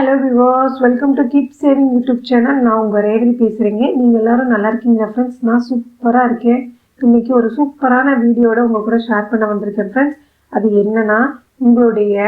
Hello Vilas welcome to keep saving YouTube channel நான் உங்கள் ரேவதி பேசுகிறேங்க நீங்கள் எல்லோரும் நல்லா இருக்கீங்க ஃப்ரெண்ட்ஸ் நான் சூப்பராக இருக்கேன். இன்றைக்கி ஒரு சூப்பரான வீடியோட உங்கள் கூட ஷேர் பண்ண வந்திருக்கேன் ஃப்ரெண்ட்ஸ் அது என்னன்னா உங்களுடைய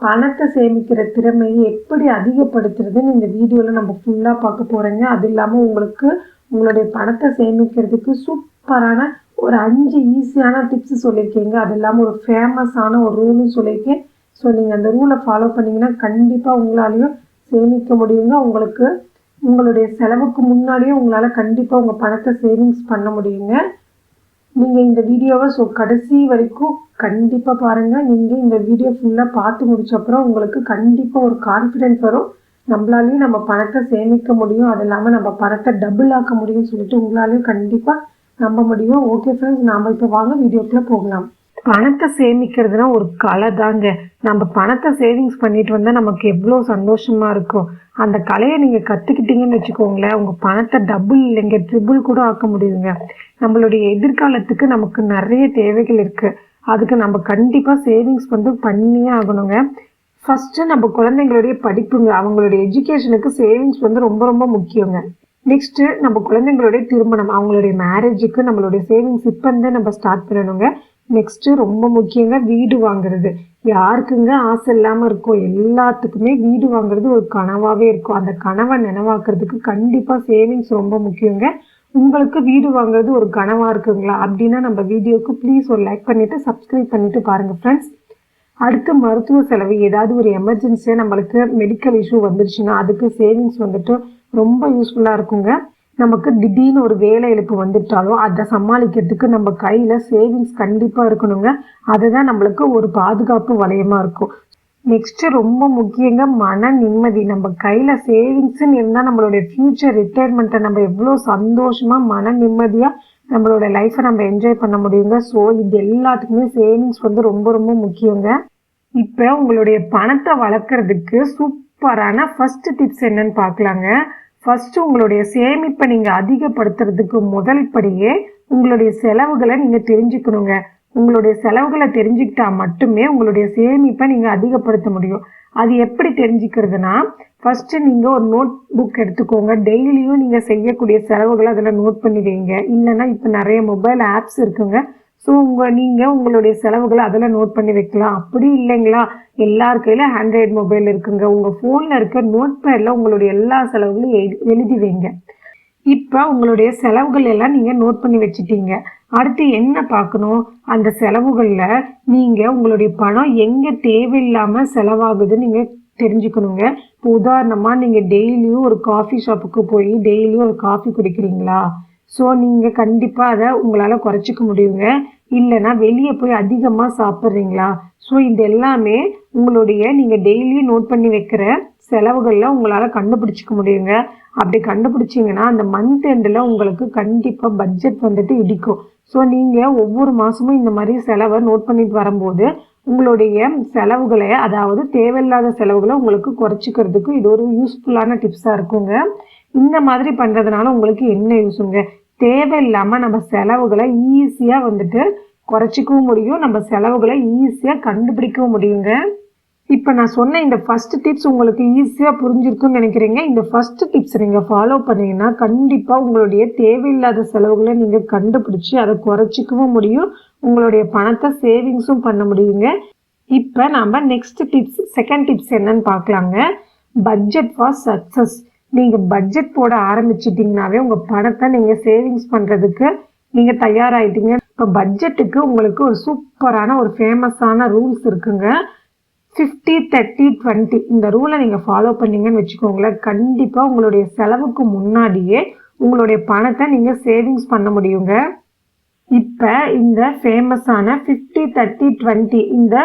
பணத்தை சேமிக்கிற திறமையை எப்படி அதிகப்படுத்துறதுன்னு இந்த வீடியோவில் நம்ம ஃபுல்லாக பார்க்க போகிறோங்க அது இல்லாமல் உங்களுக்கு உங்களுடைய பணத்தை சேமிக்கிறதுக்கு சூப்பரான ஒரு அஞ்சு ஈஸியான டிப்ஸ் சொல்லியிருக்கீங்க. அது இல்லாமல் ஒரு ஃபேமஸான ஒரு ரூலும் சொல்லியிருக்கேன். ஸோ நீங்கள் அந்த ரூலை ஃபாலோ பண்ணிங்கன்னா கண்டிப்பாக உங்களாலையும் சேமிக்க முடியுங்க. உங்களுக்கு உங்களுடைய செலவுக்கு முன்னாடியே உங்களால் கண்டிப்பாக உங்கள் பணத்தை சேவிங்ஸ் பண்ண முடியுங்க. நீங்கள் இந்த வீடியோவை ஸோ கடைசி வரைக்கும் கண்டிப்பாக பாருங்கள் நீங்கள் இந்த வீடியோ ஃபுல்லாக பார்த்து முடிச்சப்பறம் உங்களுக்கு கண்டிப்பாக ஒரு கான்ஃபிடென்ஸ் வரும். நம்மளாலையும் நம்ம பணத்தை சேமிக்க முடியும். அது இல்லாமல் நம்ம பணத்தை டபுள் ஆக்க முடியும்னு சொல்லிட்டு உங்களாலையும் கண்டிப்பாக நம்ப முடியும். ஓகே ஃப்ரெண்ட்ஸ் நாம் இப்போ வாங்க வீடியோக்குள்ளே போகலாம். பணத்தை சேமிக்கிறதுனா ஒரு கலை தாங்க நம்ம பணத்தை சேவிங்ஸ் பண்ணிட்டு வந்தால் நமக்கு எவ்வளோ சந்தோஷமாக இருக்கும். அந்த கலையை நீங்கள் கற்றுக்கிட்டீங்கன்னு வச்சுக்கோங்களேன் உங்கள் பணத்தை டபுள் இல்லைங்க ட்ரிபிள் கூட ஆக்க முடியுங்க நம்மளுடைய எதிர்காலத்துக்கு நமக்கு நிறைய தேவைகள் இருக்குது அதுக்கு நம்ம கண்டிப்பாக சேவிங்ஸ் வந்து பண்ணியே ஆகணுங்க. ஃபஸ்ட்டு நம்ம குழந்தைங்களுடைய படிப்புங்க. அவங்களுடைய எஜுகேஷனுக்கு சேவிங்ஸ் வந்து ரொம்ப ரொம்ப முக்கியங்க. நெக்ஸ்ட்டு நம்ம குழந்தைங்களுடைய திருமணம். அவங்களுடைய மேரேஜுக்கு நம்மளுடைய சேவிங்ஸ் இப்போ இருந்தே நம்ம ஸ்டார்ட் பண்ணணுங்க. நெக்ஸ்ட்டு ரொம்ப முக்கியங்க வீடு வாங்குறது. யாருக்குங்க ஆசை இல்லாமல் இருக்கும். எல்லாத்துக்குமே வீடு வாங்குறது ஒரு கனவாகவே இருக்கும். அந்த கனவை நினைவாக்குறதுக்கு கண்டிப்பாக சேவிங்ஸ் ரொம்ப முக்கியங்க. உங்களுக்கு வீடு வாங்குறது ஒரு கனவாக இருக்குங்களா? அப்படின்னா நம்ம வீடியோக்கு ப்ளீஸ் ஒரு லைக் பண்ணிவிட்டு சப்ஸ்கிரைப் பண்ணிவிட்டு பாருங்கள் ஃப்ரெண்ட்ஸ் அடுத்து மருத்துவ செலவு ஏதாவது ஒரு எமர்ஜென்சியாக நம்மளுக்கு மெடிக்கல் இஷ்யூ வந்துருச்சுன்னா அதுக்கு சேவிங்ஸ் வந்துட்டு ரொம்ப யூஸ்ஃபுல்லாக இருக்குங்க. நமக்கு திடீர்னு ஒரு வேலை இழப்பு வந்துட்டாலும் அதை சமாளிக்கிறதுக்கு நம்ம கையில் சேவிங்ஸ் கண்டிப்பாக இருக்கணுங்க. அதுதான் நம்மளுக்கு ஒரு பாதுகாப்பு வளையமாக இருக்கும். நெக்ஸ்ட்டு ரொம்ப முக்கியங்க மன நிம்மதி. நம்ம கையில் சேவிங்ஸ்ன்னு இருந்தால் நம்மளுடைய ஃப்யூச்சர் ரிட்டையர்மெண்ட்டை நம்ம எவ்வளோ சந்தோஷமாக மன நிம்மதியாக நம்மளோட லைஃப்பை நம்ம என்ஜாய் பண்ண முடியுங்க. ஸோ இது எல்லாத்துக்குமே சேவிங்ஸ் வந்து ரொம்ப ரொம்ப முக்கியங்க. இப்போ உங்களுடைய பணத்தை வளர்க்குறதுக்கு சூப்பரான ஃபர்ஸ்ட் டிப்ஸ் என்னன்னு பார்க்கலாங்க. ஃபஸ்ட்டு உங்களுடைய சேமிப்பை நீங்கள் அதிகப்படுத்துறதுக்கு முதல் படியே உங்களுடைய செலவுகளை நீங்கள் தெரிஞ்சுக்கணுங்க. உங்களுடைய செலவுகளை தெரிஞ்சுக்கிட்டா மட்டுமே உங்களுடைய சேமிப்பை நீங்கள் அதிகப்படுத்த முடியும். அது எப்படி தெரிஞ்சுக்கிறதுனா ஃபஸ்ட்டு நீங்கள் ஒரு நோட் புக் எடுத்துக்கோங்க டெய்லியும் நீங்கள் செய்யக்கூடிய செலவுகளை அதில் நோட் பண்ணி வைங்க. இல்லைன்னா இப்போ நிறைய மொபைல் ஆப்ஸ் இருக்குங்க. ஸோ உங்கள் நீங்கள் உங்களுடைய செலவுகளை அதில் நோட் பண்ணி வைக்கலாம். அப்படி இல்லைங்களா? எல்லார் கையில் ஆண்ட்ராய்டு மொபைல் இருக்குங்க. உங்கள் ஃபோனில் இருக்க நோட் பேடில் உங்களுடைய எல்லா செலவுகளையும் எழு எழுதி வைங்க. இப்போ உங்களுடைய செலவுகள் எல்லாம் நீங்கள் நோட் பண்ணி வச்சுட்டீங்க. அடுத்து என்ன பார்க்கணும்? அந்த செலவுகளில் நீங்கள் உங்களுடைய பணம் எங்கே தேவையில்லாமல் செலவாகுதுன்னு நீங்கள் தெரிஞ்சுக்கணுங்க. இப்போ உதாரணமாக நீங்கள் டெய்லியும் ஒரு காஃபி ஷாப்புக்கு போய் டெய்லியும் ஒரு காஃபி குடிக்கிறீங்களா? ஸோ நீங்கள் கண்டிப்பாக அதை உங்களால் குறைச்சிக்க முடியுங்க. இல்லைன்னா வெளியே போய் அதிகமாக சாப்பிட்றீங்களா? ஸோ இது எல்லாமே உங்களுடைய நீங்கள் டெய்லியும் நோட் பண்ணி வைக்கிற செலவுகளில் உங்களால் கண்டுபிடிச்சிக்க முடியுங்க. அப்படி கண்டுபிடிச்சிங்கன்னா அந்த மந்த் எண்டில் உங்களுக்கு கண்டிப்பாக பட்ஜெட் வந்துட்டு இடிக்கும். ஸோ நீங்கள் ஒவ்வொரு மாதமும் இந்த மாதிரி செலவை நோட் பண்ணிட்டு வரும்போது உங்களுடைய செலவுகளை அதாவது தேவையில்லாத செலவுகளை உங்களுக்கு குறைச்சிக்கிறதுக்கு இது ஒரு யூஸ்ஃபுல்லான டிப்ஸாக இருக்குங்க. இந்த மாதிரி பண்ணுறதுனால உங்களுக்கு என்ன யூஸுங்க தேவையில்லாமல் நம்ம செலவுகளை ஈஸியாக வந்துட்டு குறைச்சிக்கவும் முடியும். நம்ம செலவுகளை ஈஸியாக கண்டுபிடிக்கவும் முடியுங்க. இப்போ நான் சொன்ன இந்த ஃபஸ்ட்டு டிப்ஸ் உங்களுக்கு ஈஸியாக புரிஞ்சிருக்குன்னு நினைக்கிறீங்க. இந்த ஃபஸ்ட்டு டிப்ஸ் நீங்கள் ஃபாலோ பண்ணீங்கன்னா கண்டிப்பாக உங்களுடைய தேவையில்லாத செலவுகளை நீங்கள் கண்டுபிடிச்சி அதை குறைச்சிக்கவும் முடியும். உங்களுடைய பணத்தை சேவிங்ஸும் பண்ண முடியுங்க. இப்போ நம்ம நெக்ஸ்ட் டிப்ஸ் செகண்ட் டிப்ஸ் என்னன்னு பார்க்கலாங்க. பட்ஜெட் ஃபார் சக்ஸஸ் நீங்கள் பட்ஜெட் போட ஆரம்பிச்சிட்டிங்கனாவே உங்கள் பணத்தை நீங்கள் சேவிங்ஸ் பண்ணுறதுக்கு நீங்கள் தயாராகிட்டீங்க இப்போ பட்ஜெட்டுக்கு உங்களுக்கு ஒரு சூப்பரான ஒரு ஃபேமஸான ரூல்ஸ் இருக்குங்க. ஃபிஃப்டி தேர்ட்டி டுவெண்ட்டி இந்த ரூலை நீங்கள் ஃபாலோ பண்ணீங்கன்னு வச்சுக்கோங்களேன். கண்டிப்பாக உங்களுடைய செலவுக்கு முன்னாடியே உங்களுடைய பணத்தை நீங்கள் சேவிங்ஸ் பண்ண முடியுங்க. இப்போ இந்த ஃபேமஸான ஃபிஃப்டி தேர்ட்டி டுவெண்ட்டி இந்த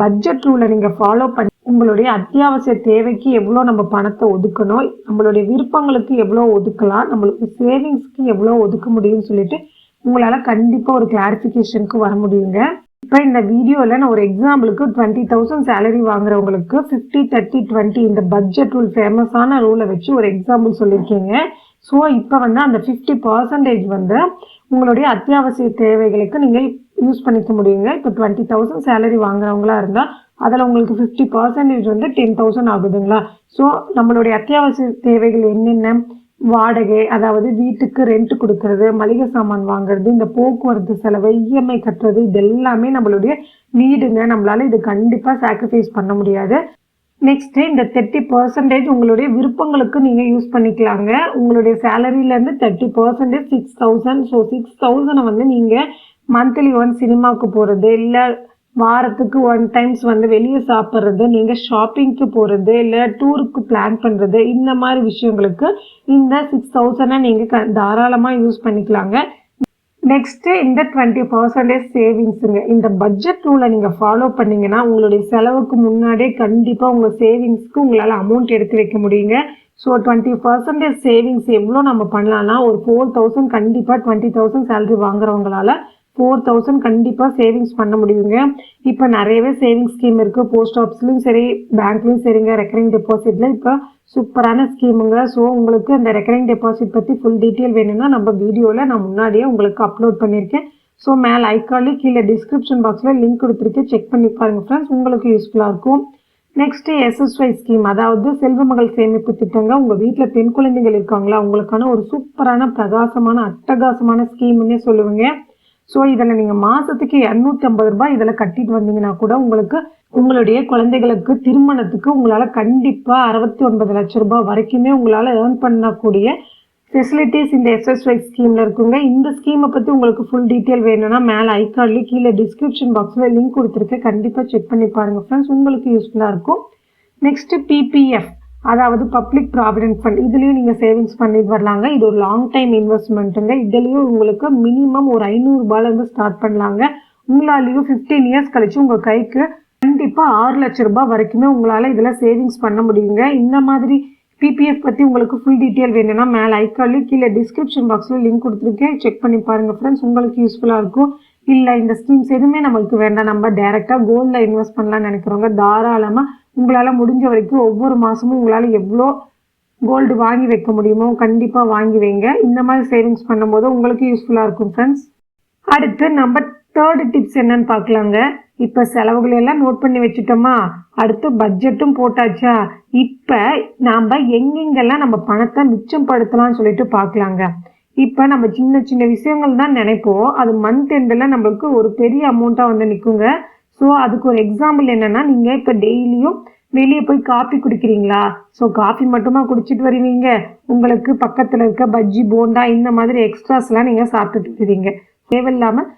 பட்ஜெட் ரூலை நீங்கள் ஃபாலோ பண்ணி உங்களுடைய அத்தியாவசிய தேவைக்கு எவ்வளோ நம்ம பணத்தை ஒதுக்கணும் நம்மளுடைய விருப்பங்களுக்கு எவ்வளோ ஒதுக்கலாம் நம்மளுக்கு சேவிங்ஸ்க்கு எவ்வளோ ஒதுக்க முடியும்னு சொல்லிட்டு உங்களால் கண்டிப்பாக ஒரு கிளாரிஃபிகேஷனுக்கு வர முடியுங்க. இப்போ இந்த வீடியோவில் நான் ஒரு எக்ஸாம்பிளுக்கு டுவெண்ட்டி தௌசண்ட் சேலரி வாங்குறவங்களுக்கு ஃபிஃப்டி தேர்ட்டி டுவெண்ட்டி இந்த பட்ஜெட் ரூல் ஃபேமஸான ரூலை வச்சு ஒரு எக்ஸாம்பிள் சொல்லியிருக்கீங்க. ஸோ இப்போ வந்து அந்த ஃபிஃப்டி பர்சன்டேஜ் வந்து உங்களுடைய அத்தியாவசிய தேவைகளுக்கு நீங்கள் யூஸ் பண்ணிக்க முடியுங்க. இப்போ டுவெண்ட்டி தௌசண்ட் சேலரி வாங்குறவங்களா இருந்தால் அதில் உங்களுக்கு ஃபிஃப்டி பர்சன்டேஜ் வந்து டென் தௌசண்ட் ஆகுதுங்களா? ஸோ நம்மளுடைய அத்தியாவசிய தேவைகள் என்னென்ன? வாடகை அதாவது வீட்டுக்கு ரெண்ட் கொடுக்கறது மளிகை சாமான் வாங்குறது இந்த போக்குவரத்து செலவு இஎம்ஐ கட்டுறது இது எல்லாமே நம்மளுடைய நீடுங்க நம்மளால இது கண்டிப்பாக சாக்ரிஃபைஸ் பண்ண முடியாது. நெக்ஸ்ட்டு இந்த தேர்ட்டி பர்சன்டேஜ் உங்களுடைய விருப்பங்களுக்கு நீங்கள் யூஸ் பண்ணிக்கலாங்க. உங்களுடைய சேலரியிலேருந்து thirty percentage six thousand so six தௌசண்டை வந்து நீங்கள் மந்த்லி ஒன் சினிமாவுக்கு போகிறது இல்லை வாரத்துக்கு ஒன் டைம்ஸ் வந்து வெளியே சாப்பிட்றது நீங்கள் ஷாப்பிங்க்கு போகிறது இல்லை டூருக்கு பிளான் பண்ணுறது இந்த மாதிரி விஷயங்களுக்கு இந்த சிக்ஸ் தௌசண்டை நீங்கள் க தாராளமாக யூஸ் பண்ணிக்கலாங்க. நெக்ஸ்ட்டு இந்த டுவெண்ட்டி பர்சன்டேஜ் சேவிங்ஸுங்க இந்த பட்ஜெட் ரூலை நீங்கள் ஃபாலோ பண்ணிங்கன்னா உங்களுடைய செலவுக்கு முன்னாடியே கண்டிப்பாக உங்கள் சேவிங்ஸ்க்கு உங்களால் அமௌண்ட் எடுத்து வைக்க முடியுங்க. ஸோ டுவெண்ட்டி பர்சன்டேஜ் சேவிங்ஸ் எவ்வளோ நம்ம பண்ணலாம்னா ஒரு ஃபோர் தௌசண்ட் கண்டிப்பாக டுவெண்ட்டி தௌசண்ட் சேலரி வாங்குறவங்களால ஃபோர் தௌசண்ட் கண்டிப்பாக சேவிங்ஸ் பண்ண முடியுங்க. இப்போ நிறையவே சேவிங்ஸ் ஸ்கீம் இருக்குது போஸ்ட் ஆஃபீஸ்லையும் சரி பேங்க்லையும் சரிங்க. ரெக்கரிங் டெபாசிட்டில் இப்போ சூப்பரான ஸ்கீமுங்க ஸோ உங்களுக்கு அந்த ரெக்கரிங் டெபாசிட் பற்றி ஃபுல் டீட்டெயில் வேணும்னா நம்ம வீடியோவில் நான் முன்னாடியே உங்களுக்கு அப்லோட் பண்ணியிருக்கேன் ஸோ மேலே ஐக்காலே கீழே டிஸ்கிரிப்ஷன் பாக்ஸில் லிங்க் கொடுத்துருக்கேன். செக் பண்ணி பாருங்கள் ஃப்ரெண்ட்ஸ் உங்களுக்கு யூஸ்ஃபுல்லாக இருக்கும். நெக்ஸ்ட்டு எஸ்எஸ்ஒய் ஸ்கீம் அதாவது செல்வ மகள் சேமிப்பு திட்டங்க. உங்கள் வீட்டில் பெண் குழந்தைகள் இருக்காங்களா? உங்களுக்கான ஒரு சூப்பரான பிரகாசமான அட்டகாசமான ஸ்கீம்னே சொல்லுவீங்க. ஸோ இதில் நீங்கள் மாதத்துக்கு இரநூத்தி ஐம்பது ரூபாய் இதில் கட்டிட்டு வந்தீங்கன்னா கூட உங்களுக்கு உங்களுடைய குழந்தைகளுக்கு திருமணத்துக்கு உங்களால் கண்டிப்பாக அறுபத்தி ஒன்பது லட்ச ரூபாய் வரைக்குமே உங்களால் ஏர்ன் பண்ணக்கூடிய ஃபெசிலிட்டிஸ் இந்த எஸ்எஸ்ஒய் ஸ்கீமில் இருக்குங்க. இந்த ஸ்கீமை பற்றி உங்களுக்கு ஃபுல் டீட்டெயில் வேணும்னா மேலே ஐகார்ட்லேயும் கீழே டிஸ்கிரிப்ஷன் பாக்ஸில் லிங்க் கொடுத்துருக்கேன் கண்டிப்பாக செக் பண்ணி பாருங்கள் ஃப்ரெண்ட்ஸ் உங்களுக்கு யூஸ்ஃபுல்லாக இருக்கும். நெக்ஸ்ட்டு பிபிஎஃப் அதாவது பப்ளிக் ப்ராவிடென்ட் ஃபண்ட் இதுலேயும் நீங்கள் சேவிங்ஸ் பண்ணிட்டு வரலாங்க. இது ஒரு லாங் டைம் இன்வெஸ்ட்மெண்ட்டுங்க இதுலேயும் உங்களுக்கு மினிமம் ஒரு ஐநூறுரூபாலேருந்து ஸ்டார்ட் பண்ணலாங்க. உங்களாலேயும் ஃபிஃப்டீன் இயர்ஸ் கழிச்சு உங்கள் கைக்கு கண்டிப்பாக ஆறு லட்ச ரூபாய் வரைக்குமே உங்களால் இதில் சேவிங்ஸ் பண்ண முடியுங்க. இந்த மாதிரி பிபிஎஃப் பற்றி உங்களுக்கு ஃபுல் டீட்டெயில் வேணும்னா மேலே ஐக்காலையும் கீழே டிஸ்கிரிப்ஷன் பாக்ஸில் லிங்க் கொடுத்துருக்கேன். செக் பண்ணி பாருங்கள் ஃப்ரெண்ட்ஸ் உங்களுக்கு யூஸ்ஃபுல்லாக இருக்கும். இல்லை இந்த ஸ்கீம்ஸ் எதுவுமே நம்மளுக்கு வேண்டாம். நம்ம டேரெக்டாக கோல்டில் இன்வெஸ்ட் பண்ணலாம்னு நினைக்கிறவங்க தாராளமாக உங்களால் முடிஞ்ச வரைக்கும் ஒவ்வொரு மாதமும் உங்களால் எவ்வளோ கோல்டு வாங்கி வைக்க முடியுமோ கண்டிப்பாக வாங்கி வைங்க. இந்த மாதிரி சேவிங்ஸ் பண்ணும்போது உங்களுக்கு யூஸ்ஃபுல்லாக இருக்கும் ஃப்ரெண்ட்ஸ் அடுத்து நம்ம தேர்டு டிப்ஸ் என்னன்னு பார்க்கலாங்க. இப்போ செலவுகள் எல்லாம் நோட் பண்ணி வச்சுட்டோமா? அடுத்து பட்ஜெட்டும் போட்டாச்சா? இப்போ நாம் எங்கெங்கெல்லாம் நம்ம பணத்தை மிச்சப்படுத்தலாம்னு சொல்லிட்டு பார்க்கலாங்க. இப்போ நம்ம சின்ன சின்ன விஷயங்கள் தான் நினைப்போம். அது மந்த் எண்டில் நம்மளுக்கு ஒரு பெரிய அமௌண்ட்டாக வந்து நிற்குங்க ஸோ அதுக்கு ஒரு எக்ஸாம்பிள் என்னென்னா நீங்கள் இப்போ டெய்லியும் வெளியே போய் காஃபி குடிக்கிறீங்களா? ஸோ காஃபி மட்டுமா குடிச்சிட்டு வருவீங்க? உங்களுக்கு பக்கத்தில் இருக்க பஜ்ஜி போண்டா இந்த மாதிரி எக்ஸ்ட்ராஸ்லாம் நீங்கள் சாப்பிட்டுட்டு வருவீங்க. தேவையில்லாமல்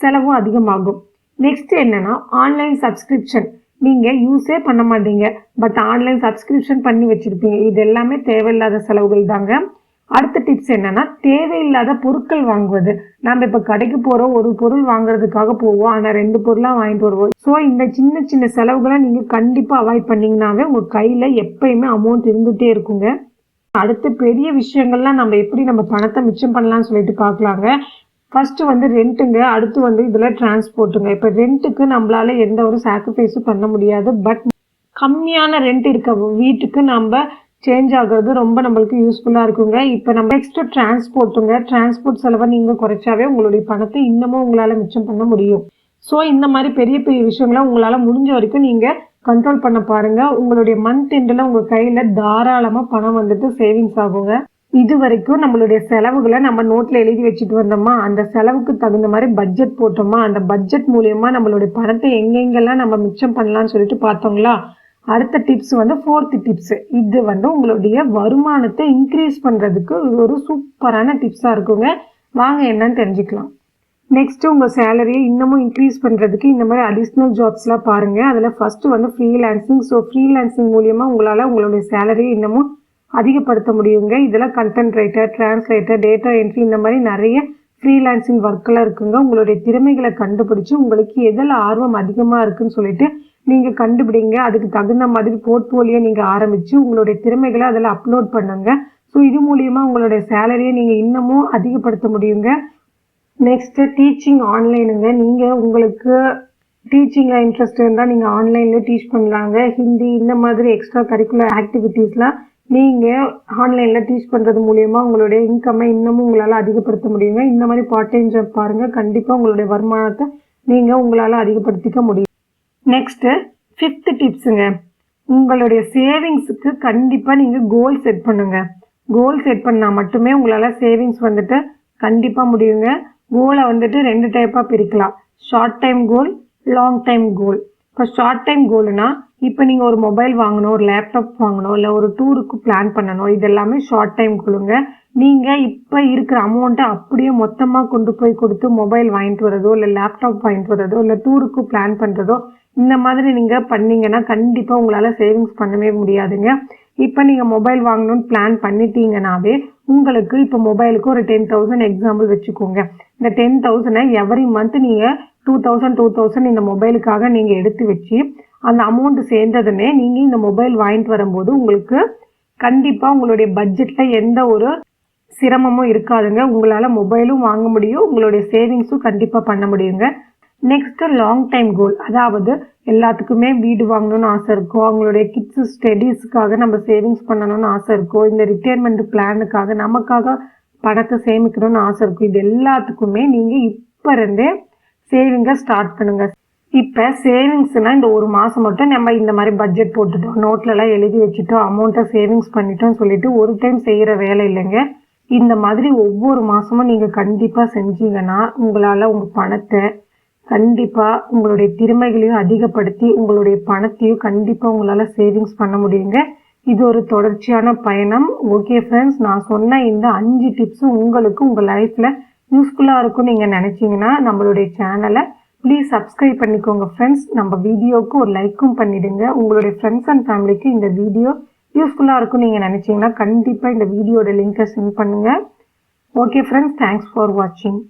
செலவும் அதிகமாகும். நெக்ஸ்ட் என்னென்னா ஆன்லைன் சப்ஸ்கிரிப்ஷன் நீங்கள் யூஸே பண்ண மாட்டீங்க. பட் ஆன்லைன் சப்ஸ்கிரிப்ஷன் பண்ணி வச்சுருப்பீங்க. இது எல்லாமே தேவையில்லாத செலவுகள் தாங்க. அடுத்த டிப்ஸ் என்னன்னா தேவையில்லாத பொருட்கள் வாங்குவது. நம்ம இப்போ கடைக்கு போகிறோம் ஒரு பொருள் வாங்குறதுக்காக போவோம் ஆனால் ரெண்டு பொருளாக வாங்கிட்டு வருவோம். ஸோ இந்த சின்ன சின்ன செலவுகளை நீங்கள் கண்டிப்பாக அவாய்ட் பண்ணிங்கனாவே உங்கள் கையில் எப்பயுமே அமௌண்ட் இருந்துகிட்டே இருக்குங்க. அடுத்த பெரிய விஷயங்கள்லாம் நம்ம எப்படி நம்ம பணத்தை மிச்சம் பண்ணலாம்னு சொல்லிட்டு பார்க்கலாங்க. ஃபர்ஸ்ட் வந்து ரெண்ட்டுங்க அடுத்து வந்து இதில் டிரான்ஸ்போர்ட்டுங்க இப்போ ரெண்ட்டுக்கு நம்மளால எந்த ஒரு சாக்ரிஃபைஸும் பண்ண முடியாது பட் கம்மியான ரெண்ட் இருக்க வீட்டுக்கு நம்ம சேஞ்ச் ஆகுறது ரொம்ப நம்மளுக்கு யூஸ்ஃபுல்லாக இருக்குங்க. இப்போ நம்ம எக்ஸ்ட்ரா டிரான்ஸ்போர்ட்டுங்க டிரான்ஸ்போர்ட் செலவை நீங்கள் குறைச்சாவே உங்களுடைய பணத்தை இன்னமும் உங்களால் மிச்சம் பண்ண முடியும். ஸோ இந்த மாதிரி பெரிய பெரிய விஷயங்களை உங்களால் முடிஞ்ச வரைக்கும் நீங்கள் கண்ட்ரோல் பண்ண பாருங்கள் உங்களுடைய மந்த் எண்டில் உங்கள் கையில் தாராளமாக பணம் வந்துட்டு சேவிங்ஸ் ஆகுங்க. இது வரைக்கும் நம்மளுடைய செலவுகளை நம்ம நோட்டில் எழுதி வச்சுட்டு வந்தோமா? அந்த செலவுக்கு தகுந்த மாதிரி பட்ஜெட் போட்டோமா? அந்த பட்ஜெட் மூலியமா நம்மளுடைய பணத்தை எங்கெங்கெல்லாம் நம்ம மிச்சம் பண்ணலாம்னு சொல்லிட்டு பார்த்தோங்களா? அடுத்த டிப்ஸ் வந்து ஃபோர்த்து டிப்ஸ் இது வந்து உங்களுடைய வருமானத்தை இன்க்ரீஸ் பண்ணுறதுக்கு இது ஒரு சூப்பரான டிப்ஸாக இருக்குங்க. வாங்க என்னன்னு தெரிஞ்சுக்கலாம். நெக்ஸ்ட் உங்கள் சேலரியை இன்னமும் இன்க்ரீஸ் பண்ணுறதுக்கு இந்த மாதிரி அடிஷ்னல் ஜாப்ஸ்லாம் பாருங்கள் அதில் ஃபஸ்ட்டு வந்து ஃப்ரீலான்சிங் ஸோ ஃப்ரீலான்சிங் மூலியமாக உங்களால் உங்களுடைய சேலரியை இன்னமும் அதிகப்படுத்த முடியுங்க. இதெல்லாம் content writer translator data entry இந்த மாதிரி நிறைய ஃப்ரீலான்சிங் ஒர்க்கெல்லாம் இருக்குங்க. உங்களுடைய திறமைகளை கண்டுபிடிச்சி உங்களுக்கு எதில் ஆர்வம் அதிகமாக இருக்குன்னு சொல்லிட்டு நீங்கள் கண்டுபிடிங்க. அதுக்கு தகுந்த மாதிரி போர்ட்ஃபோலியோ நீங்கள் ஆரம்பித்து உங்களுடைய திறமைகளை அதில் அப்லோட் பண்ணுங்க. ஸோ இது மூலியமாக உங்களுடைய சேலரியை நீங்கள் இன்னமும் அதிகப்படுத்த முடியுங்க. நெக்ஸ்ட்டு டீச்சிங் ஆன்லைனுங்க நீங்கள் உங்களுக்கு டீச்சிங்கில் இன்ட்ரெஸ்ட் இருந்தால் நீங்கள் ஆன்லைனில் டீச் பண்ணலாங்க. ஹிந்தி இந்த மாதிரி எக்ஸ்ட்ரா கரிக்குலர் ஆக்டிவிட்டீஸ்லாம் நீங்கள் ஆன்லைனில் டீச் பண்ணுறது மூலியமாக உங்களுடைய இன்கம்மை இன்னமும் உங்களால் அதிகப்படுத்த முடியுங்க. இந்த மாதிரி பார்ட் டைம் ஜாப் பாருங்கள் கண்டிப்பாக உங்களுடைய வருமானத்தை நீங்கள் உங்களால் அதிகப்படுத்திக்க முடியும். நெக்ஸ்ட்டு ஃபிஃப்த்து டிப்ஸுங்க உங்களுடைய சேவிங்ஸுக்கு கண்டிப்பாக நீங்கள் கோல் செட் பண்ணுங்க. கோல் செட் பண்ணால் மட்டுமே உங்களால் சேவிங்ஸ் வந்துட்டு கண்டிப்பாக முடியுங்க. கோலை வந்துட்டு ரெண்டு டைப்பாக பிரிக்கலாம். Short time goal long time goal இப்போ ஷார்ட் டைம் கோல்னா இப்போ நீங்கள் ஒரு மொபைல் வாங்கணும் ஒரு லேப்டாப் வாங்கணும் இல்லை ஒரு டூருக்கு பிளான் பண்ணணும் இது எல்லாமே ஷார்ட் டைம் கோலுங்க நீங்கள் இப்போ இருக்கிற அமௌண்ட்டை அப்படியே மொத்தமாக கொண்டு போய் கொடுத்து மொபைல் வாங்கிட்டு வரதோ இல்லை லேப்டாப் வாங்கிட்டு வரதோ இல்லை டூருக்கு பிளான் பண்ணுறதோ இந்த மாதிரி நீங்கள் பண்ணீங்கன்னா கண்டிப்பாக உங்களால் சேவிங்ஸ் பண்ணவே முடியாதுங்க. இப்போ நீங்கள் மொபைல் வாங்கணும்னு பிளான் பண்ணிட்டீங்கனாவே உங்களுக்கு இப்போ மொபைலுக்கு ஒரு டென் தௌசண்ட் எக்ஸாம்பிள் வச்சுக்கோங்க. இந்த டென் தௌசண்டை எவரி மந்த் நீங்கள் டூ தௌசண்ட் டூ தௌசண்ட் இந்த மொபைலுக்காக நீங்கள் எடுத்து வச்சு அந்த அமௌண்ட் சேர்ந்ததுமே நீங்கள் இந்த மொபைல் வாங்கிட்டு வரும்போது உங்களுக்கு கண்டிப்பாக உங்களுடைய பட்ஜெட்டில் எந்த ஒரு சிரமமும் இருக்காதுங்க. உங்களால் மொபைலும் வாங்க முடியும். உங்களுடைய சேவிங்ஸும் கண்டிப்பாக பண்ண முடியுங்க. நெக்ஸ்ட் லாங் டைம் கோல் அதாவது எல்லாத்துக்குமே வீடு வாங்கணும்னு ஆசை இருக்கும் அவங்களுடைய கிட்ஸ் ஸ்டடீஸ்க்காக நம்ம சேவிங்ஸ் பண்ணணும்னு ஆசை இருக்கும் இந்த ரிட்டையர்மெண்ட் பிளானுக்காக நமக்காக பணத்தை சேமிக்கணும்னு ஆசை இருக்கும் இது எல்லாத்துக்குமே நீங்கள் இப்போ இருந்தே சேவிங்கை ஸ்டார்ட் பண்ணுங்க. இப்போ சேவிங்ஸ்னால் இந்த ஒரு மாதம் மட்டும் நம்ம இந்த மாதிரி பட்ஜெட் போட்டுட்டோம் நோட்லலாம் எழுதி வச்சுட்டோம் அமௌண்ட்டை சேவிங்ஸ் பண்ணிட்டோம் சொல்லிட்டு ஒரு டைம் செய்கிற வேலை இல்லைங்க. இந்த மாதிரி ஒவ்வொரு மாதமும் நீங்கள் கண்டிப்பாக செஞ்சீங்கன்னா உங்களால் உங்கள் பணத்தை கண்டிப்பாக உங்களுடைய திறமைகளையும் அதிகப்படுத்தி உங்களுடைய பணத்தையும் கண்டிப்பாக உங்களால் சேவிங்ஸ் பண்ண முடியுங்க. இது ஒரு தொடர்ச்சியான பயணம். ஓகே ஃப்ரெண்ட்ஸ் நான் சொன்ன இந்த அஞ்சு டிப்ஸும் உங்களுக்கு உங்கள் லைஃப்பில் யூஸ்ஃபுல்லாக இருக்கும்னு நீங்கள் நினச்சிங்கன்னா நம்மளுடைய சேனலை ப்ளீஸ் சப்ஸ்கிரைப் பண்ணிக்கோங்க ஃப்ரெண்ட்ஸ் நம்ம வீடியோவுக்கு ஒரு லைக்கும் பண்ணிடுங்க. உங்களுடைய ஃப்ரெண்ட்ஸ் அண்ட் ஃபேமிலிக்கு இந்த வீடியோ யூஸ்ஃபுல்லாக இருக்கும்னு நீங்கள் நினச்சிங்கன்னா கண்டிப்பாக இந்த வீடியோட லிங்க்கை சென்ட் பண்ணுங்கள் ஓகே ஃப்ரெண்ட்ஸ் தேங்க்ஸ் ஃபார் வாட்சிங்